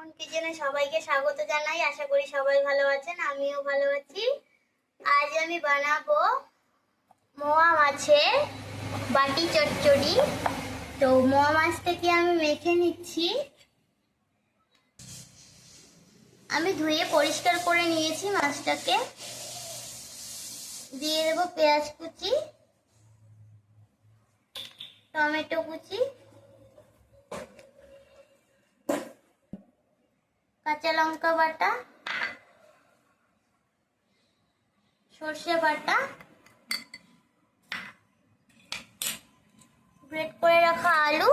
মোহন কিচেনে সবাইকে স্বাগত জানাই, আশা করি সবাই ভালো আছেন, আমিও ভালো আছি। আজ আমি বানাবো মোয়া মাছের বাটি চচ্চড়ি। তো মোয়া মাছটাকে আমি মেখে নিচ্ছি। আমি ধুয়ে পরিষ্কার করে নিয়েছি মাছটাকে। দিয়ে দেবো পেঁয়াজ কুচি, টমেটো কুচি কাঁচা লঙ্কা বাটা, সর্ষে বাটা, গ্রেট করে রাখা আলু।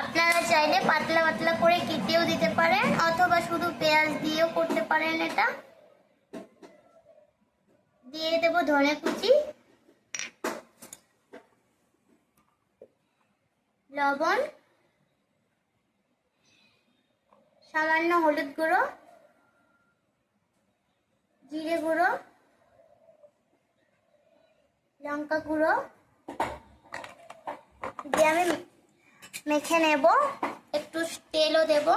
আপনারা চাইলে পাতলা পাতলা করে কেটেও দিতে পারেন, অথবা শুধু পেঁয়াজ দিয়েও করতে পারেন এটা। দিয়ে দেব ধনে কুচি, লবণ সামান্য হলুদ গুঁড়ো, জিরে গুঁড়ো, লঙ্কা গুঁড়ো দিয়ে আমি মেখে নেব। একটু তেলও দেব।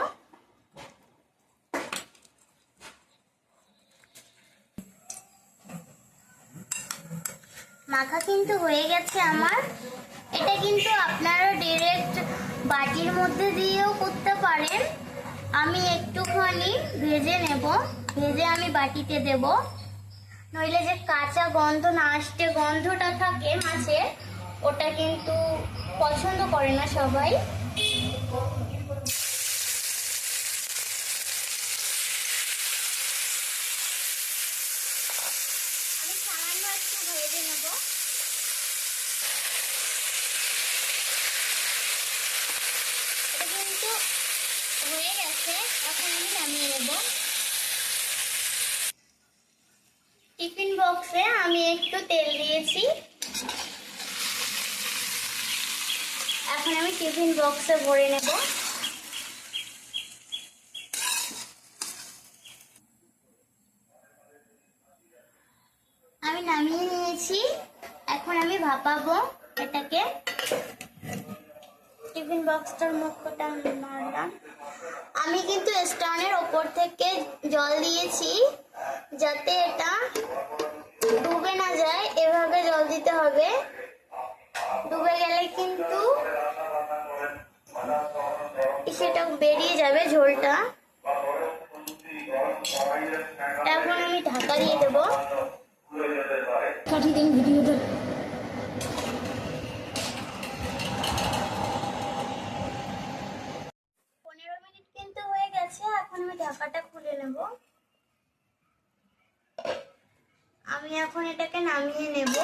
মাখা কিন্তু হয়ে গেছে আমার। এটা কিন্তু আপনারা ডিরেক্ট বাটির মধ্যে দিয়েও করতে পারেন। আমি একটুখানি ভেজে নেব। ভেজে আমি বাটিতে দেব। নইলে যে কাঁচা গন্ধ না আসতে গন্ধটা থাকে মাছের ওটা কিন্তু পছন্দ করে না সবাই। আমি সামান্য একটু ভেজে নেব এটা কিন্তু হয়ে গেছে, এখন আমি নামিয়ে নেব। টিফিন বক্সে আমি একটু তেল দিয়েছি। এখন আমি টিফিন বক্সে ভরে নেব। আমি নামিয়ে নিয়েছি। এখন আমি ভাপাবো এটাকে। টিফিন বক্সটার মুখটা মারলাম। আমি কিন্তু স্টানের ওপর থেকে জল দিয়েছি, যাতে এটা ডুবে না যায়। এভাবে জল দিতে হবে। ডুবে গেলে কিন্তু সেটা বেরিয়ে যাবে ঝোলটা। এখন আমি ঢাকা দিয়ে দেবো। কাঠিয়ে দিন ভিডিওটা পনেরো মিনিট কিন্তু হয়ে গেছে ঢাকাটা খুলে নেব। আমি এখন এটাকে নামিয়ে নেব।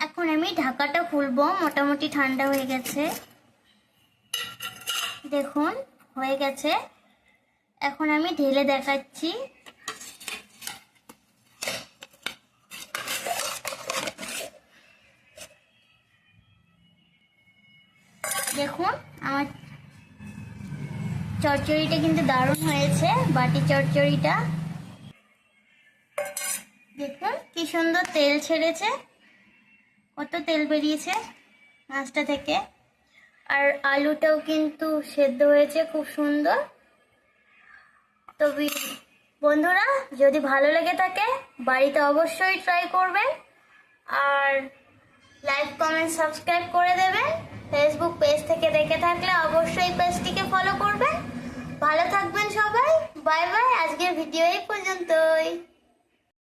এখন আমি ঢাকাটা খুলবো, মোটামুটি ঠান্ডা হয়ে গেছে। দেখুন, হয়ে গেছে। এখন আমি ঢেলে দেখাচ্ছি। দেখুন, আমার চচ্চড়িটা কিন্তু দারুণ হয়েছে, বাটি চচ্চড়িটা। দেখুন, কি সুন্দর তেল ছেড়েছে, কত তেল বেরিয়েছে মাছটা থেকে। আর আলুটাও কিন্তু সেদ্ধ হয়েছে, খুব সুন্দর। তো বন্ধুরা, যদি ভালো লেগে থাকে, বাড়িতে অবশ্যই ট্রাই করবেন। আর লাইক কমেন্ট সাবস্ক্রাইব করে দেবেন। ফেসবুক পেজ থেকে দেখে থাকলে অবশ্যই পেজটিকে ফলো করবেন ভালো থাকবেন সবাই। বাই বাই আজকের ভিডিও এই পর্যন্তই।